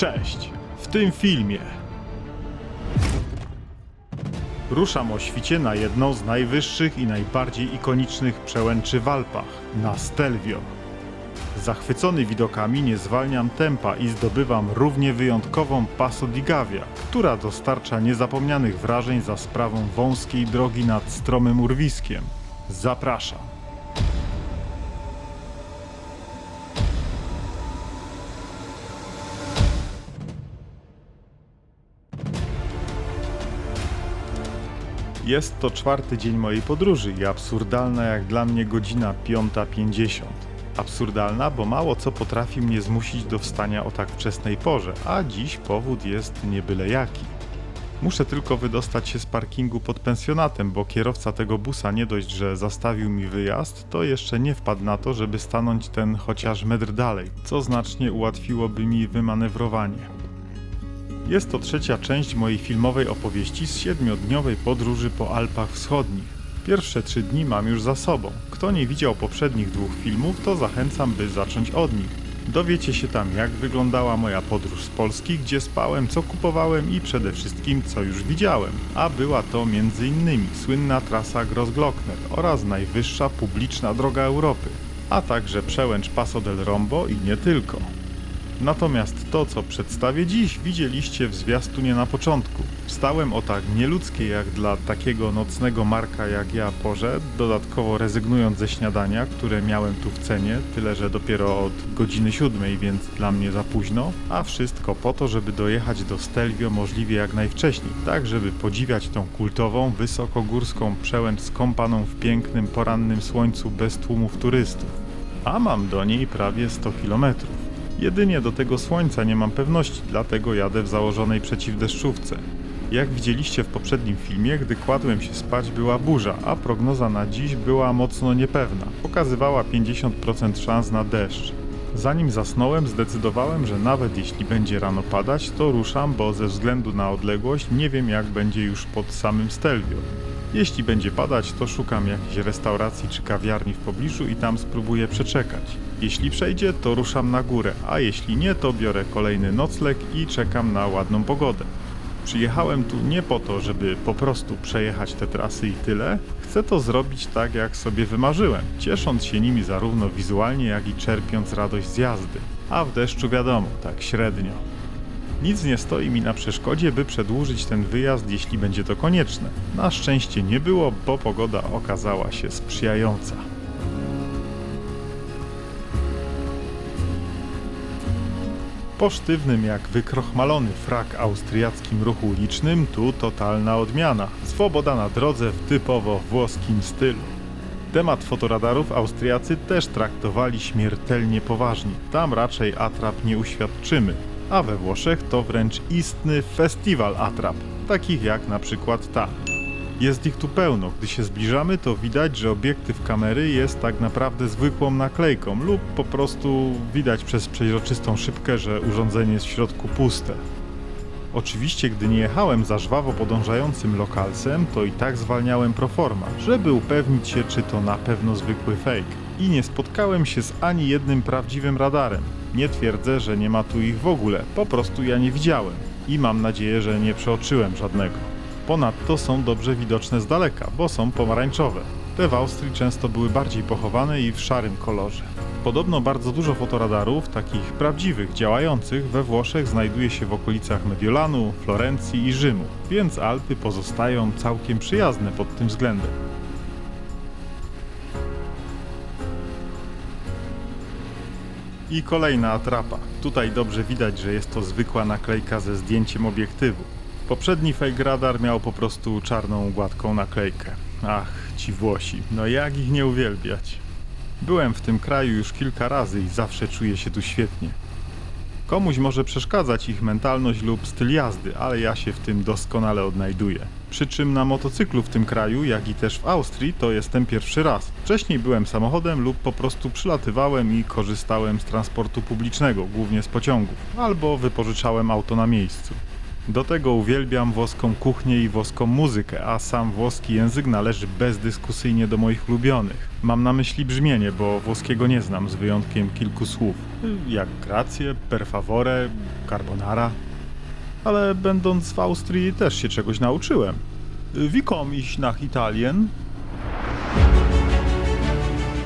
Cześć! W tym filmie ruszam o świcie na jedną z najwyższych i najbardziej ikonicznych przełęczy w Alpach, na Stelvio. Zachwycony widokami nie zwalniam tempa i zdobywam równie wyjątkową Passo di Gavia, która dostarcza niezapomnianych wrażeń za sprawą wąskiej drogi nad stromym urwiskiem. Zapraszam. Jest to czwarty dzień mojej podróży i absurdalna jak dla mnie godzina 5.50. Absurdalna, bo mało co potrafi mnie zmusić do wstania o tak wczesnej porze, a dziś powód jest nie byle jaki. Muszę tylko wydostać się z parkingu pod pensjonatem, bo kierowca tego busa nie dość, że zastawił mi wyjazd, to jeszcze nie wpadł na to, żeby stanąć ten chociaż metr dalej, co znacznie ułatwiłoby mi wymanewrowanie. Jest to trzecia część mojej filmowej opowieści z siedmiodniowej podróży po Alpach Wschodnich. Pierwsze trzy dni mam już za sobą. Kto nie widział poprzednich dwóch filmów, to zachęcam, by zacząć od nich. Dowiecie się tam, jak wyglądała moja podróż z Polski, gdzie spałem, co kupowałem i przede wszystkim, co już widziałem. A była to m.in. słynna trasa Grossglockner oraz najwyższa publiczna droga Europy, a także przełęcz Paso del Rombo i nie tylko. Natomiast to, co przedstawię dziś, widzieliście w zwiastunie na początku. Wstałem o tak nieludzkiej jak dla takiego nocnego marka jak ja porze, dodatkowo rezygnując ze śniadania, które miałem tu w cenie, tyle że dopiero od godziny siódmej, więc dla mnie za późno, a wszystko po to, żeby dojechać do Stelvio możliwie jak najwcześniej, tak żeby podziwiać tą kultową, wysokogórską przełęcz skąpaną w pięknym porannym słońcu bez tłumów turystów. A mam do niej prawie 100 kilometrów. Jedynie do tego słońca nie mam pewności, dlatego jadę w założonej przeciwdeszczówce. Jak widzieliście w poprzednim filmie, gdy kładłem się spać była burza, a prognoza na dziś była mocno niepewna. Pokazywała 50% szans na deszcz. Zanim zasnąłem, zdecydowałem, że nawet jeśli będzie rano padać, to ruszam, bo ze względu na odległość nie wiem jak będzie już pod samym Stelvio. Jeśli będzie padać, to szukam jakiejś restauracji czy kawiarni w pobliżu i tam spróbuję przeczekać. Jeśli przejdzie, to ruszam na górę, a jeśli nie, to biorę kolejny nocleg i czekam na ładną pogodę. Przyjechałem tu nie po to, żeby po prostu przejechać te trasy i tyle. Chcę to zrobić tak, jak sobie wymarzyłem, ciesząc się nimi zarówno wizualnie, jak i czerpiąc radość z jazdy. A w deszczu wiadomo, tak średnio. Nic nie stoi mi na przeszkodzie, by przedłużyć ten wyjazd, jeśli będzie to konieczne. Na szczęście nie było, bo pogoda okazała się sprzyjająca. Po sztywnym jak wykrochmalony frak austriackim ruchu ulicznym, tu totalna odmiana. Swoboda na drodze w typowo włoskim stylu. Temat fotoradarów Austriacy też traktowali śmiertelnie poważnie. Tam raczej atrap nie uświadczymy, a we Włoszech to wręcz istny festiwal atrap, takich jak na przykład ta. Jest ich tu pełno. Gdy się zbliżamy, to widać, że obiektyw kamery jest tak naprawdę zwykłą naklejką lub po prostu widać przez przeźroczystą szybkę, że urządzenie jest w środku puste. Oczywiście, gdy nie jechałem za żwawo podążającym lokalsem, to i tak zwalniałem proforma, żeby upewnić się, czy to na pewno zwykły fake. I nie spotkałem się z ani jednym prawdziwym radarem. Nie twierdzę, że nie ma tu ich w ogóle, po prostu ja nie widziałem. I mam nadzieję, że nie przeoczyłem żadnego. Ponadto są dobrze widoczne z daleka, bo są pomarańczowe. Te w Austrii często były bardziej pochowane i w szarym kolorze. Podobno bardzo dużo fotoradarów, takich prawdziwych, działających, we Włoszech znajduje się w okolicach Mediolanu, Florencji i Rzymu, więc Alpy pozostają całkiem przyjazne pod tym względem. I kolejna atrapa. Tutaj dobrze widać, że jest to zwykła naklejka ze zdjęciem obiektywu. Poprzedni fake radar miał po prostu czarną, gładką naklejkę. Ach, ci Włosi, no jak ich nie uwielbiać. Byłem w tym kraju już kilka razy i zawsze czuję się tu świetnie. Komuś może przeszkadzać ich mentalność lub styl jazdy, ale ja się w tym doskonale odnajduję. Przy czym na motocyklu w tym kraju, jak i też w Austrii, to jestem pierwszy raz. Wcześniej byłem samochodem lub po prostu przylatywałem i korzystałem z transportu publicznego, głównie z pociągów, albo wypożyczałem auto na miejscu. Do tego uwielbiam włoską kuchnię i włoską muzykę, a sam włoski język należy bezdyskusyjnie do moich ulubionych. Mam na myśli brzmienie, bo włoskiego nie znam z wyjątkiem kilku słów, jak grazie, per favore, carbonara. Ale będąc w Austrii też się czegoś nauczyłem. Wie komm ich nach Italien?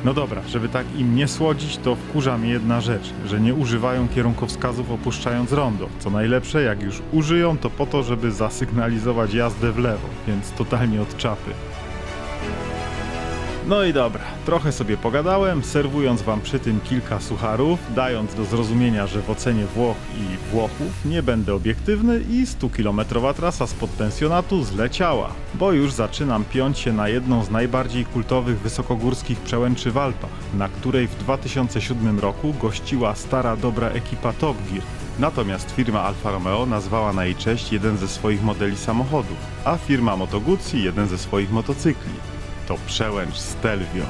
No dobra, żeby tak im nie słodzić, to wkurza mnie jedna rzecz, że nie używają kierunkowskazów opuszczając rondo. Co najlepsze, jak już użyją, to po to, żeby zasygnalizować jazdę w lewo, więc totalnie od czapy. No i dobra, trochę sobie pogadałem, serwując wam przy tym kilka sucharów, dając do zrozumienia, że w ocenie Włoch i Włochów nie będę obiektywny i 100-kilometrowa trasa spod pensjonatu zleciała, bo już zaczynam piąć się na jedną z najbardziej kultowych wysokogórskich przełęczy w Alpach, na której w 2007 roku gościła stara dobra ekipa Top Gear. Natomiast firma Alfa Romeo nazwała na jej cześć jeden ze swoich modeli samochodów, a firma Moto Guzzi jeden ze swoich motocykli to przełęcz Stelvio.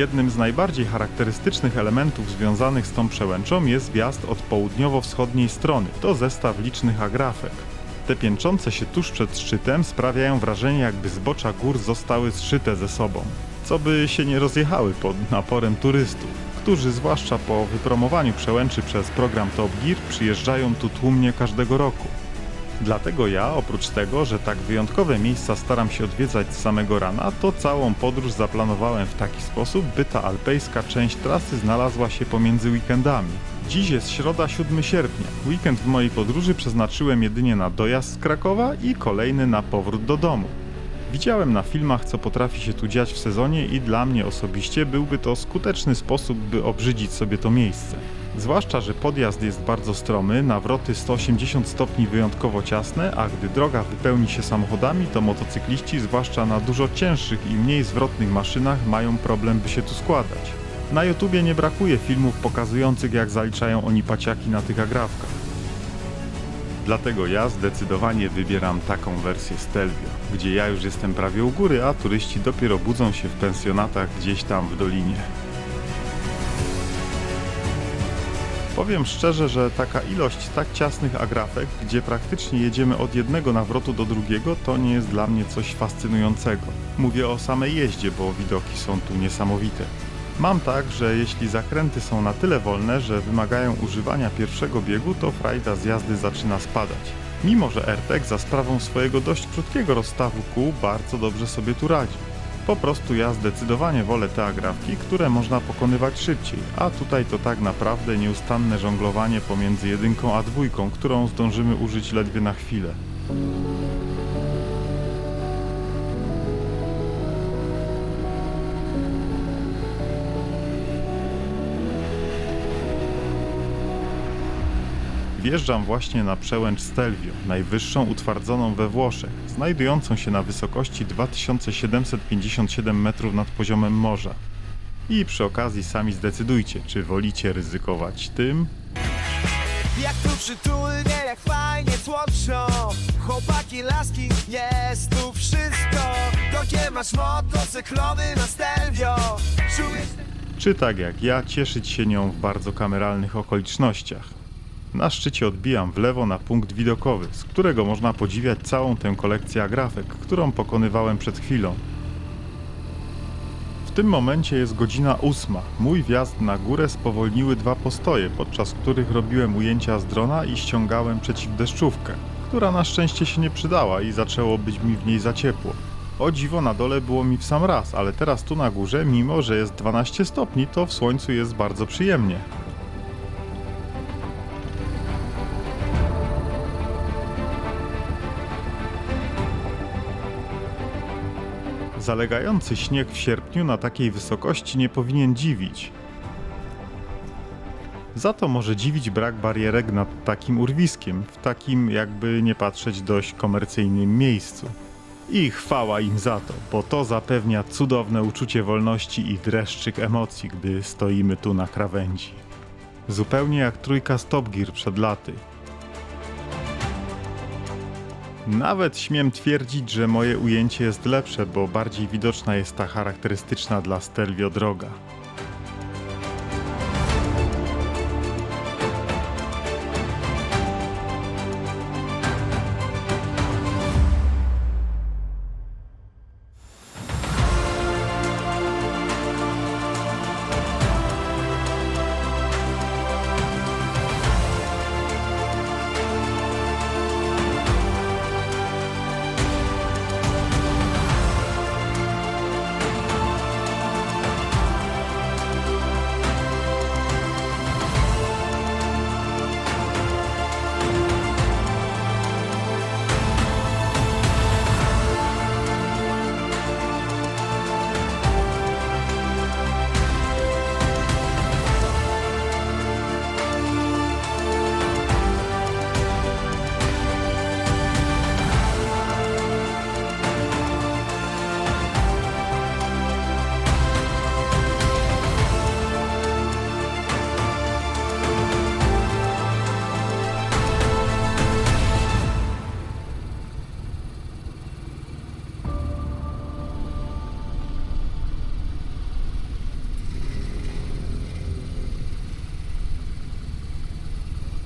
Jednym z najbardziej charakterystycznych elementów związanych z tą przełęczą jest wjazd od południowo-wschodniej strony. To zestaw licznych agrafek. Te piętrzące się tuż przed szczytem sprawiają wrażenie, jakby zbocza gór zostały zszyte ze sobą, co by się nie rozjechały pod naporem turystów, którzy zwłaszcza po wypromowaniu przełęczy przez program Top Gear przyjeżdżają tu tłumnie każdego roku. Dlatego ja, oprócz tego, że tak wyjątkowe miejsca staram się odwiedzać z samego rana, to całą podróż zaplanowałem w taki sposób, by ta alpejska część trasy znalazła się pomiędzy weekendami. Dziś jest środa 7 sierpnia. Weekend w mojej podróży przeznaczyłem jedynie na dojazd z Krakowa i kolejny na powrót do domu. Widziałem na filmach, co potrafi się tu dziać w sezonie i dla mnie osobiście byłby to skuteczny sposób, by obrzydzić sobie to miejsce. Zwłaszcza, że podjazd jest bardzo stromy, nawroty 180 stopni wyjątkowo ciasne, a gdy droga wypełni się samochodami, to motocykliści, zwłaszcza na dużo cięższych i mniej zwrotnych maszynach, mają problem, by się tu składać. Na YouTubie nie brakuje filmów pokazujących, jak zaliczają oni paciaki na tych agrafkach. Dlatego ja zdecydowanie wybieram taką wersję Stelvio, gdzie ja już jestem prawie u góry, a turyści dopiero budzą się w pensjonatach gdzieś tam w dolinie. Powiem szczerze, że taka ilość tak ciasnych agrafek, gdzie praktycznie jedziemy od jednego nawrotu do drugiego, to nie jest dla mnie coś fascynującego. Mówię o samej jeździe, bo widoki są tu niesamowite. Mam tak, że jeśli zakręty są na tyle wolne, że wymagają używania pierwszego biegu, to frajda z jazdy zaczyna spadać. Mimo, że AirTag za sprawą swojego dość krótkiego rozstawu kół bardzo dobrze sobie tu radzi. Po prostu ja zdecydowanie wolę te agrafki, które można pokonywać szybciej, a tutaj to tak naprawdę nieustanne żonglowanie pomiędzy jedynką a dwójką, którą zdążymy użyć ledwie na chwilę. Wjeżdżam właśnie na przełęcz Stelvio, najwyższą utwardzoną we Włoszech, znajdującą się na wysokości 2757 metrów nad poziomem morza. I przy okazji sami zdecydujcie, czy wolicie ryzykować tym, Jak tu przytulnie, jak fajnie tłoczą Chłopaki, laski, jest tu wszystko Jakie masz motocyklowy na Stelvio Czujesz czy tak jak ja cieszyć się nią w bardzo kameralnych okolicznościach. Na szczycie odbijam w lewo na punkt widokowy, z którego można podziwiać całą tę kolekcję agrafek, którą pokonywałem przed chwilą. W tym momencie jest godzina ósma. Mój wjazd na górę spowolniły dwa postoje, podczas których robiłem ujęcia z drona i ściągałem przeciwdeszczówkę, która na szczęście się nie przydała i zaczęło być mi w niej za ciepło. O dziwo na dole było mi w sam raz, ale teraz tu na górze, mimo że jest 12 stopni, to w słońcu jest bardzo przyjemnie. Zalegający śnieg w sierpniu na takiej wysokości nie powinien dziwić. Za to może dziwić brak barierek nad takim urwiskiem, w takim jakby nie patrzeć dość komercyjnym miejscu. I chwała im za to, bo to zapewnia cudowne uczucie wolności i dreszczyk emocji, gdy stoimy tu na krawędzi. Zupełnie jak trójka Stop Gear przed laty. Nawet śmiem twierdzić, że moje ujęcie jest lepsze, bo bardziej widoczna jest ta charakterystyczna dla Stelvio droga.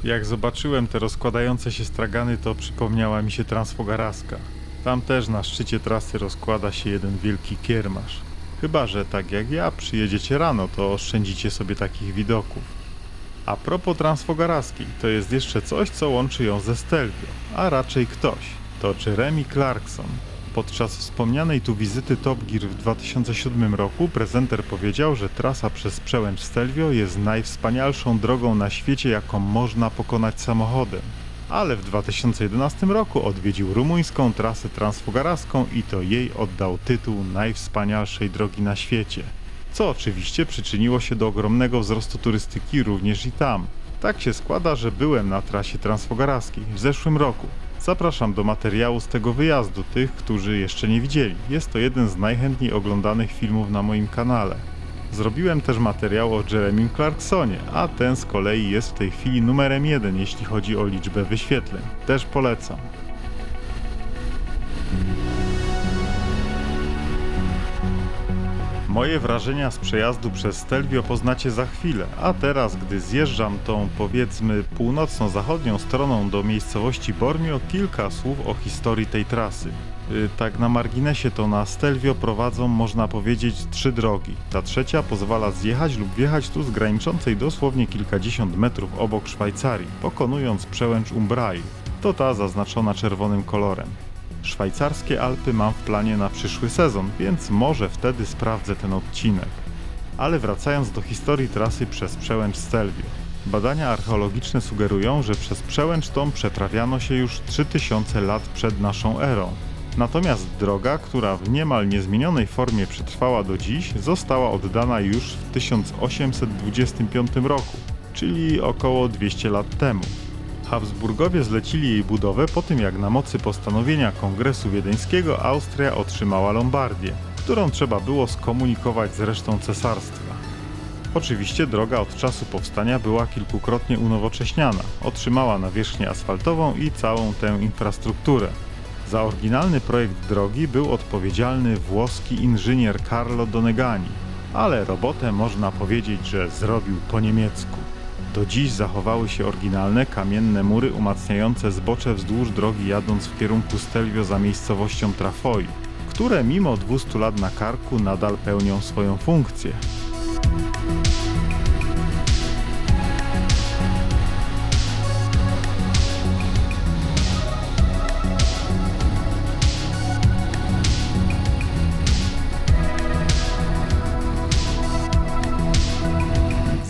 Jak zobaczyłem te rozkładające się stragany, to przypomniała mi się Transfogaraska. Tam też na szczycie trasy rozkłada się jeden wielki kiermasz. Chyba, że tak jak ja przyjedziecie rano, to oszczędzicie sobie takich widoków. A propos Transfogaraskiej, to jest jeszcze coś, co łączy ją ze Stelvio, a raczej ktoś. To Jeremy Clarkson. Podczas wspomnianej tu wizyty Top Gear w 2007 roku prezenter powiedział, że trasa przez przełęcz Stelvio jest najwspanialszą drogą na świecie, jaką można pokonać samochodem. Ale w 2011 roku odwiedził rumuńską trasę transfogaraską i to jej oddał tytuł najwspanialszej drogi na świecie. Co oczywiście przyczyniło się do ogromnego wzrostu turystyki również i tam. Tak się składa, że byłem na trasie transfogaraskiej w zeszłym roku. Zapraszam do materiału z tego wyjazdu tych, którzy jeszcze nie widzieli. Jest to jeden z najchętniej oglądanych filmów na moim kanale. Zrobiłem też materiał o Jeremym Clarksonie, a ten z kolei jest w tej chwili numerem jeden, jeśli chodzi o liczbę wyświetleń. Też polecam. Moje wrażenia z przejazdu przez Stelvio poznacie za chwilę, a teraz, gdy zjeżdżam tą powiedzmy północno-zachodnią stroną do miejscowości Bormio, kilka słów o historii tej trasy. Yy, Tak na marginesie to na Stelvio prowadzą, można powiedzieć, trzy drogi. Ta trzecia pozwala zjechać lub wjechać tu z graniczącej dosłownie kilkadziesiąt metrów obok Szwajcarii, pokonując przełęcz Umbrail. To ta zaznaczona czerwonym kolorem. Szwajcarskie Alpy mam w planie na przyszły sezon, więc może wtedy sprawdzę ten odcinek. Ale wracając do historii trasy przez przełęcz Stelvio. Badania archeologiczne sugerują, że przez przełęcz tą przeprawiano się już 3000 lat przed naszą erą. Natomiast droga, która w niemal niezmienionej formie przetrwała do dziś, została oddana już w 1825 roku, czyli około 200 lat temu. Habsburgowie zlecili jej budowę po tym, jak na mocy postanowienia Kongresu Wiedeńskiego Austria otrzymała Lombardię, którą trzeba było skomunikować z resztą cesarstwa. Oczywiście droga od czasu powstania była kilkukrotnie unowocześniana, otrzymała nawierzchnię asfaltową i całą tę infrastrukturę. Za oryginalny projekt drogi był odpowiedzialny włoski inżynier Carlo Donegani, ale robotę można powiedzieć, że zrobił po niemiecku. Do dziś zachowały się oryginalne kamienne mury umacniające zbocze wzdłuż drogi jadąc w kierunku Stelvio za miejscowością Trafoi, które mimo 200 lat na karku nadal pełnią swoją funkcję.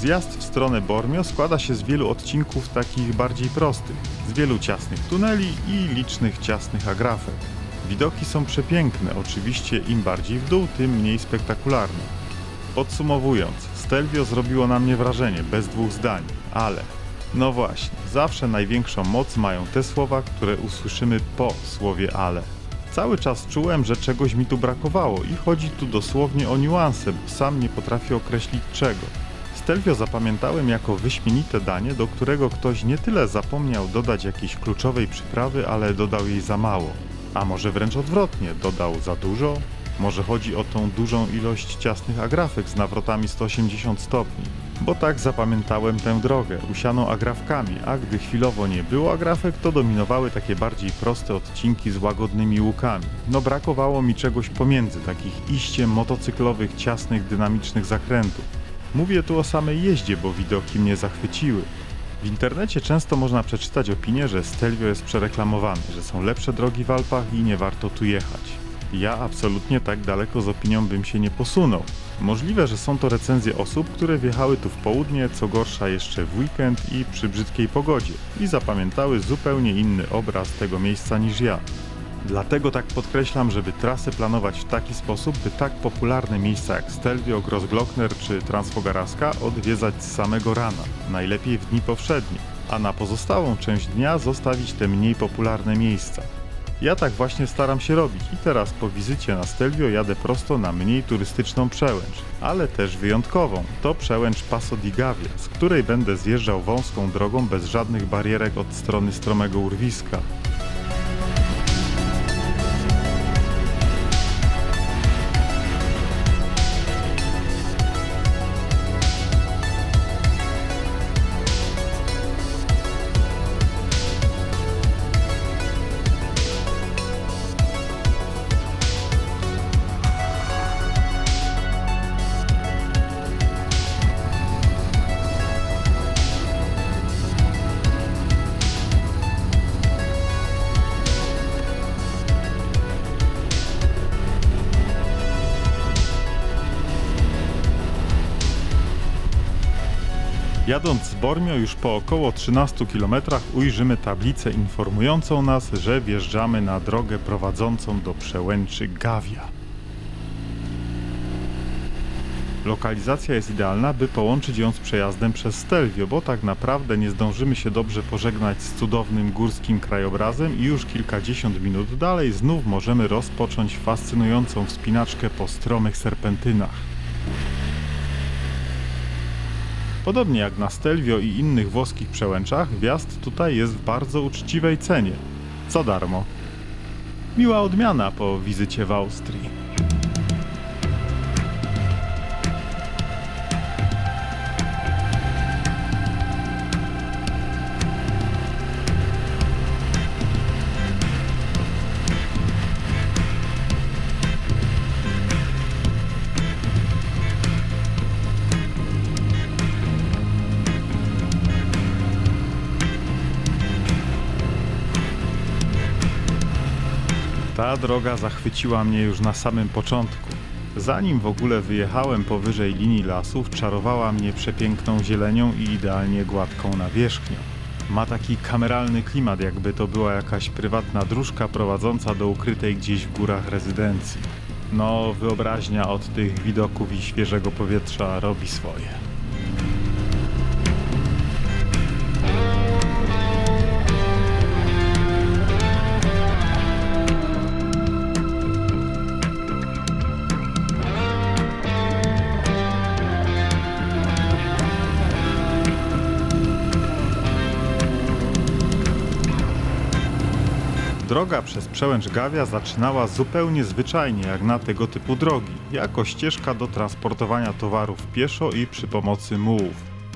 Zjazd w stronę Bormio składa się z wielu odcinków takich bardziej prostych, z wielu ciasnych tuneli i licznych ciasnych agrafek. Widoki są przepiękne, oczywiście im bardziej w dół, tym mniej spektakularne. Podsumowując, Stelvio zrobiło na mnie wrażenie, bez dwóch zdań, ale... No właśnie, zawsze największą moc mają te słowa, które usłyszymy po słowie ale. Cały czas czułem, że czegoś mi tu brakowało i chodzi tu dosłownie o niuanse, bo sam nie potrafię określić czego. Stelvio zapamiętałem jako wyśmienite danie, do którego ktoś nie tyle zapomniał dodać jakiejś kluczowej przyprawy, ale dodał jej za mało. A może wręcz odwrotnie, dodał za dużo? Może chodzi o tą dużą ilość ciasnych agrafek z nawrotami 180 stopni. Bo tak zapamiętałem tę drogę, usianą agrafkami, a gdy chwilowo nie było agrafek, to dominowały takie bardziej proste odcinki z łagodnymi łukami. No brakowało mi czegoś pomiędzy, takich iście motocyklowych, ciasnych, dynamicznych zakrętów. Mówię tu o samej jeździe, bo widoki mnie zachwyciły. W internecie często można przeczytać opinię, że Stelvio jest przereklamowany, że są lepsze drogi w Alpach i nie warto tu jechać. Ja absolutnie tak daleko z opinią bym się nie posunął. Możliwe, że są to recenzje osób, które wjechały tu w południe, co gorsza jeszcze w weekend i przy brzydkiej pogodzie i zapamiętały zupełnie inny obraz tego miejsca niż ja. Dlatego tak podkreślam, żeby trasę planować w taki sposób, by tak popularne miejsca jak Stelvio, Grossglockner czy Transfogaraska odwiedzać z samego rana, najlepiej w dni powszednie, a na pozostałą część dnia zostawić te mniej popularne miejsca. Ja tak właśnie staram się robić i teraz po wizycie na Stelvio jadę prosto na mniej turystyczną przełęcz, ale też wyjątkową. To przełęcz Passo di Gavia, z której będę zjeżdżał wąską drogą bez żadnych barierek od strony stromego urwiska. Bormio już po około 13 km ujrzymy tablicę informującą nas, że wjeżdżamy na drogę prowadzącą do przełęczy Gawia. Lokalizacja jest idealna, by połączyć ją z przejazdem przez Stelvio, bo tak naprawdę nie zdążymy się dobrze pożegnać z cudownym górskim krajobrazem i już kilkadziesiąt minut dalej znów możemy rozpocząć fascynującą wspinaczkę po stromych serpentynach. Podobnie jak na Stelvio i innych włoskich przełęczach, wjazd tutaj jest w bardzo uczciwej cenie. Za darmo. Miła odmiana po wizycie w Austrii. Droga zachwyciła mnie już na samym początku. Zanim w ogóle wyjechałem powyżej linii lasów, czarowała mnie przepiękną zielenią i idealnie gładką nawierzchnią. Ma taki kameralny klimat, jakby to była jakaś prywatna dróżka prowadząca do ukrytej gdzieś w górach rezydencji. No, wyobraźnia od tych widoków i świeżego powietrza robi swoje. Droga przez przełęcz Gawia zaczynała zupełnie zwyczajnie jak na tego typu drogi, jako ścieżka do transportowania towarów pieszo i przy pomocy mułów.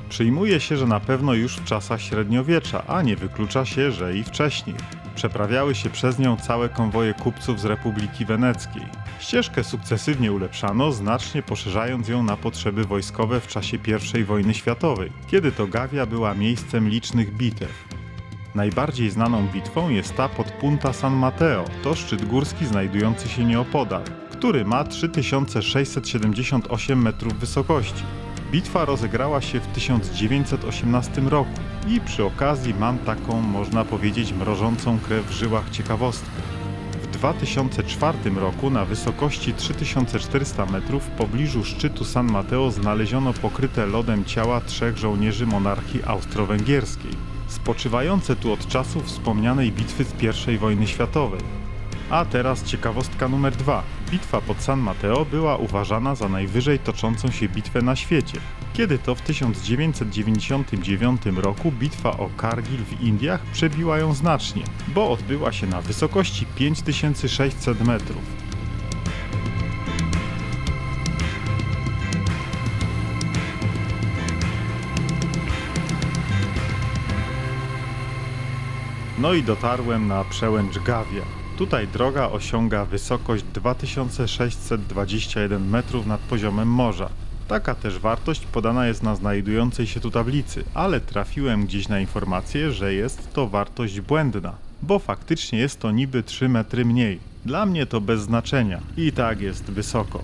Przyjmuje się, że na pewno już w czasach średniowiecza, a nie wyklucza się, że i wcześniej. Przeprawiały się przez nią całe konwoje kupców z Republiki Weneckiej. Ścieżkę sukcesywnie ulepszano, znacznie poszerzając ją na potrzeby wojskowe w czasie I wojny światowej, kiedy to Gawia była miejscem licznych bitew. Najbardziej znaną bitwą jest ta pod Punta San Mateo. To szczyt górski znajdujący się nieopodal, który ma 3678 metrów wysokości. Bitwa rozegrała się w 1918 roku i przy okazji mam taką, można powiedzieć, mrożącą krew w żyłach ciekawostkę. W 2004 roku na wysokości 3400 metrów w pobliżu szczytu San Mateo znaleziono pokryte lodem ciała trzech żołnierzy monarchii austro-węgierskiej, spoczywające tu od czasów wspomnianej bitwy z I wojny światowej. A teraz ciekawostka numer dwa. Bitwa pod San Mateo była uważana za najwyżej toczącą się bitwę na świecie. Kiedy to w 1999 roku bitwa o Kargil w Indiach przebiła ją znacznie, bo odbyła się na wysokości 5600 metrów. No i dotarłem na przełęcz Gawia. Tutaj droga osiąga wysokość 2621 metrów nad poziomem morza. Taka też wartość podana jest na znajdującej się tu tablicy, ale trafiłem gdzieś na informację, że jest to wartość błędna, bo faktycznie jest to niby 3 metry mniej. Dla mnie to bez znaczenia i tak jest wysoko.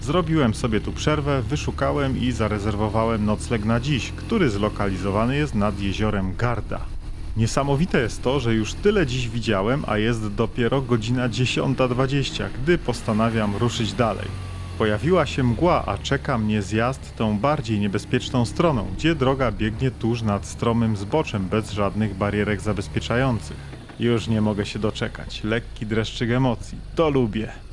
Zrobiłem sobie tu przerwę, wyszukałem i zarezerwowałem nocleg na dziś, który zlokalizowany jest nad jeziorem Garda. Niesamowite jest to, że już tyle dziś widziałem, a jest dopiero godzina 10.20, gdy postanawiam ruszyć dalej. Pojawiła się mgła, a czeka mnie zjazd tą bardziej niebezpieczną stroną, gdzie droga biegnie tuż nad stromym zboczem bez żadnych barierek zabezpieczających. Już nie mogę się doczekać. Lekki dreszczyk emocji. To lubię.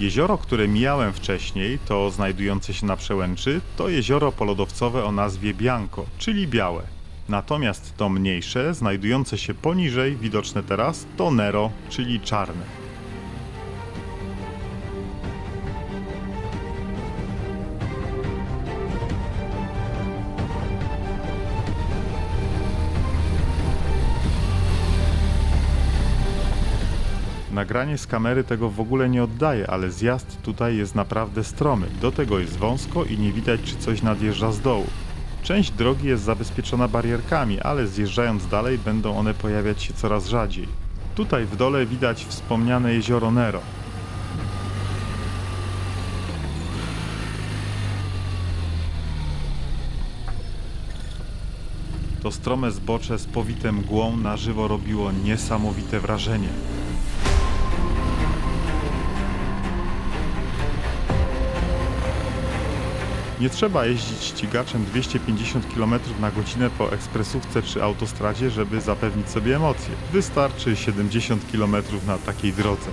Jezioro, które mijałem wcześniej, to znajdujące się na przełęczy, to jezioro polodowcowe o nazwie Bianco, czyli białe. Natomiast to mniejsze, znajdujące się poniżej, widoczne teraz, to Nero, czyli czarne. Nagranie z kamery tego w ogóle nie oddaje, ale zjazd tutaj jest naprawdę stromy. Do tego jest wąsko i nie widać, czy coś nadjeżdża z dołu. Część drogi jest zabezpieczona barierkami, ale zjeżdżając dalej będą one pojawiać się coraz rzadziej. Tutaj w dole widać wspomniane jezioro Nero. To strome zbocze z powite mgłą na żywo robiło niesamowite wrażenie. Nie trzeba jeździć ścigaczem 250 km na godzinę po ekspresówce czy autostradzie, żeby zapewnić sobie emocje. Wystarczy 70 km na takiej drodze.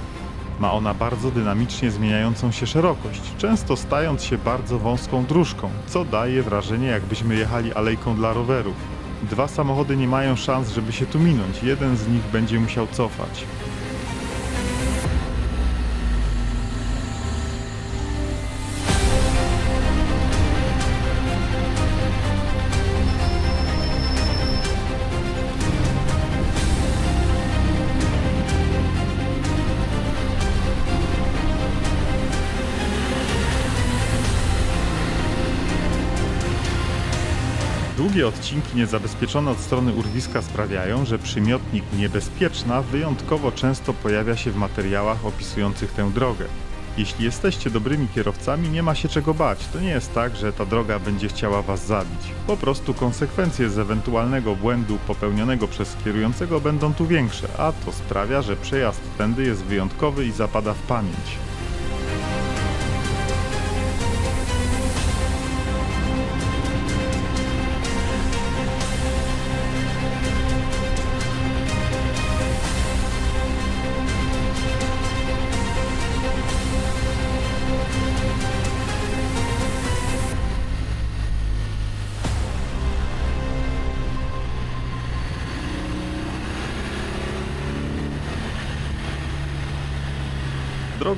Ma ona bardzo dynamicznie zmieniającą się szerokość, często stając się bardzo wąską dróżką, co daje wrażenie jakbyśmy jechali alejką dla rowerów. Dwa samochody nie mają szans, żeby się tu minąć, jeden z nich będzie musiał cofać. Długie odcinki niezabezpieczone od strony urwiska sprawiają, że przymiotnik niebezpieczna wyjątkowo często pojawia się w materiałach opisujących tę drogę. Jeśli jesteście dobrymi kierowcami, nie ma się czego bać. To nie jest tak, że ta droga będzie chciała was zabić. Po prostu konsekwencje z ewentualnego błędu popełnionego przez kierującego będą tu większe, a to sprawia, że przejazd tędy jest wyjątkowy i zapada w pamięć.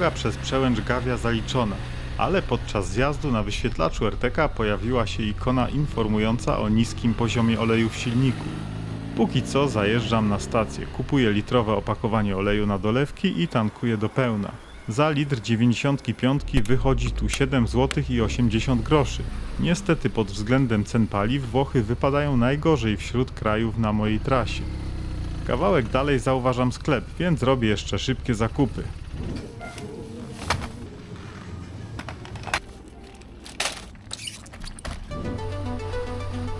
Droga przez przełęcz Gawia zaliczona, ale podczas zjazdu na wyświetlaczu RTK pojawiła się ikona informująca o niskim poziomie oleju w silniku. Póki co zajeżdżam na stację, kupuję litrowe opakowanie oleju na dolewki i tankuję do pełna. Za litr 95 wychodzi tu 7 zł i 80 groszy. Niestety pod względem cen paliw Włochy wypadają najgorzej wśród krajów na mojej trasie. Kawałek dalej zauważam sklep, więc robię jeszcze szybkie zakupy.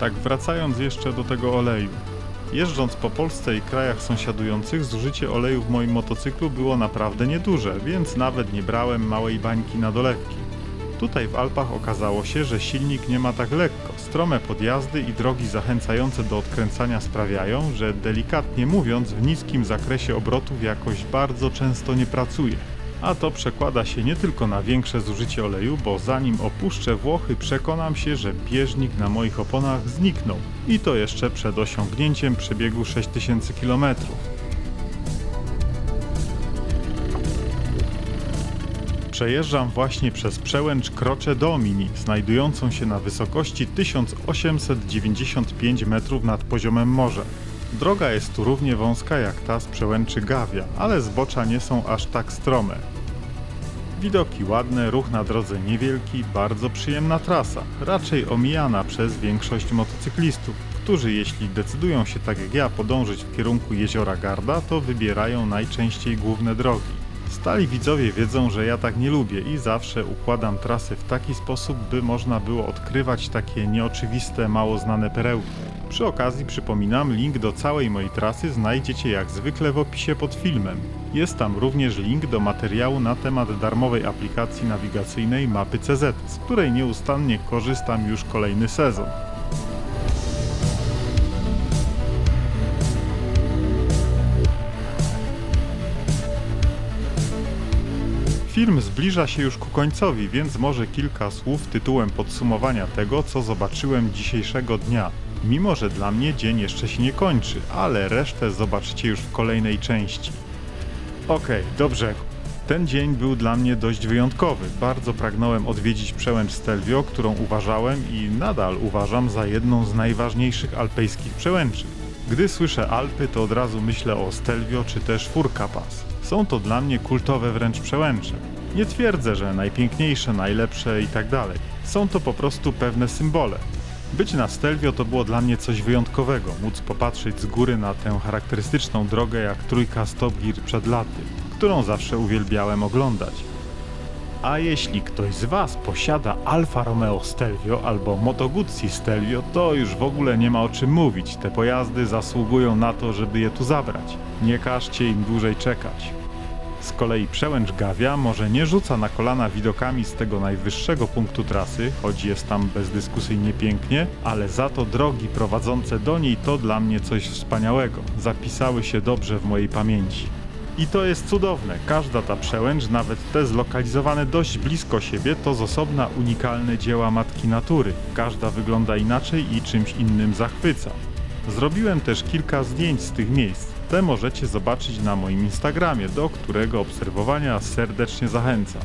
Tak wracając jeszcze do tego oleju. Jeżdżąc po Polsce i krajach sąsiadujących, zużycie oleju w moim motocyklu było naprawdę nieduże, więc nawet nie brałem małej bańki na dolewki. Tutaj w Alpach okazało się, że silnik nie ma tak lekko. Strome podjazdy i drogi zachęcające do odkręcania sprawiają, że delikatnie mówiąc w niskim zakresie obrotów jakoś bardzo często nie pracuje. A to przekłada się nie tylko na większe zużycie oleju, bo zanim opuszczę Włochy przekonam się, że bieżnik na moich oponach zniknął. I to jeszcze przed osiągnięciem przebiegu 6000 km. Przejeżdżam właśnie przez przełęcz Croce Domini, znajdującą się na wysokości 1895 metrów nad poziomem morza. Droga jest tu równie wąska jak ta z przełęczy Gawia, ale zbocza nie są aż tak strome. Widoki ładne, ruch na drodze niewielki, bardzo przyjemna trasa, raczej omijana przez większość motocyklistów, którzy jeśli decydują się tak jak ja podążyć w kierunku jeziora Garda, to wybierają najczęściej główne drogi. Stali widzowie wiedzą, że ja tak nie lubię i zawsze układam trasy w taki sposób, by można było odkrywać takie nieoczywiste, mało znane perełki. Przy okazji przypominam, link do całej mojej trasy znajdziecie jak zwykle w opisie pod filmem. Jest tam również link do materiału na temat darmowej aplikacji nawigacyjnej mapy CZ, z której nieustannie korzystam już kolejny sezon. Film zbliża się już ku końcowi, więc może kilka słów tytułem podsumowania tego, co zobaczyłem dzisiejszego dnia. Mimo, że dla mnie dzień jeszcze się nie kończy, ale resztę zobaczycie już w kolejnej części. Okej, do brzegu. Ten dzień był dla mnie dość wyjątkowy. Bardzo pragnąłem odwiedzić przełęcz Stelvio, którą uważałem i nadal uważam za jedną z najważniejszych alpejskich przełęczy. Gdy słyszę Alpy, to od razu myślę o Stelvio czy też Furka Pass. Są to dla mnie kultowe wręcz przełęcze. Nie twierdzę, że najpiękniejsze, najlepsze i tak. Są to po prostu pewne symbole. Być na Stelvio to było dla mnie coś wyjątkowego, móc popatrzeć z góry na tę charakterystyczną drogę jak trójka Stop Gear przed laty, którą zawsze uwielbiałem oglądać. A jeśli ktoś z Was posiada Alfa Romeo Stelvio albo Moto Guzzi Stelvio, to już w ogóle nie ma o czym mówić. Te pojazdy zasługują na to, żeby je tu zabrać. Nie każcie im dłużej czekać. Z kolei przełęcz Gawia może nie rzuca na kolana widokami z tego najwyższego punktu trasy, choć jest tam bezdyskusyjnie pięknie, ale za to drogi prowadzące do niej to dla mnie coś wspaniałego. Zapisały się dobrze w mojej pamięci. I to jest cudowne. Każda ta przełęcz, nawet te zlokalizowane dość blisko siebie, to z osobna unikalne dzieła matki natury. Każda wygląda inaczej i czymś innym zachwyca. Zrobiłem też kilka zdjęć z tych miejsc. Te możecie zobaczyć na moim Instagramie, do którego obserwowania serdecznie zachęcam.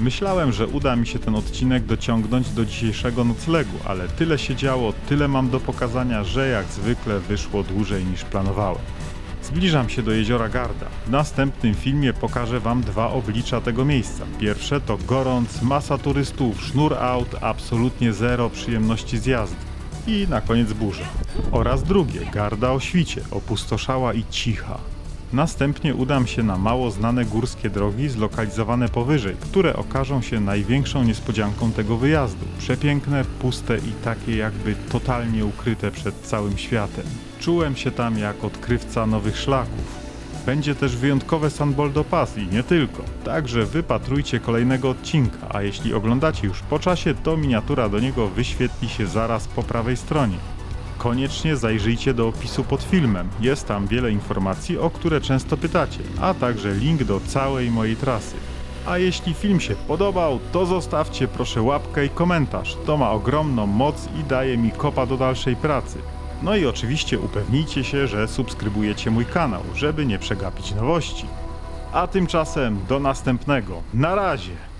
Myślałem, że uda mi się ten odcinek dociągnąć do dzisiejszego noclegu, ale tyle się działo, tyle mam do pokazania, że jak zwykle wyszło dłużej niż planowałem. Zbliżam się do jeziora Garda. W następnym filmie pokażę Wam dwa oblicza tego miejsca. Pierwsze to gorąc, masa turystów, sznur aut, absolutnie zero przyjemności z jazdy. I na koniec burza. Oraz drugie, Garda o świcie, opustoszała i cicha. Następnie udam się na mało znane górskie drogi zlokalizowane powyżej, które okażą się największą niespodzianką tego wyjazdu. Przepiękne, puste i takie jakby totalnie ukryte przed całym światem. Czułem się tam jak odkrywca nowych szlaków. Będzie też wyjątkowe San Boldo Pass i nie tylko. Także wypatrujcie kolejnego odcinka, a jeśli oglądacie już po czasie, to miniatura do niego wyświetli się zaraz po prawej stronie. Koniecznie zajrzyjcie do opisu pod filmem. Jest tam wiele informacji, o które często pytacie, a także link do całej mojej trasy. A jeśli film się podobał, to zostawcie proszę łapkę i komentarz. To ma ogromną moc i daje mi kopa do dalszej pracy. No i oczywiście upewnijcie się, że subskrybujecie mój kanał, żeby nie przegapić nowości. A tymczasem do następnego. Na razie!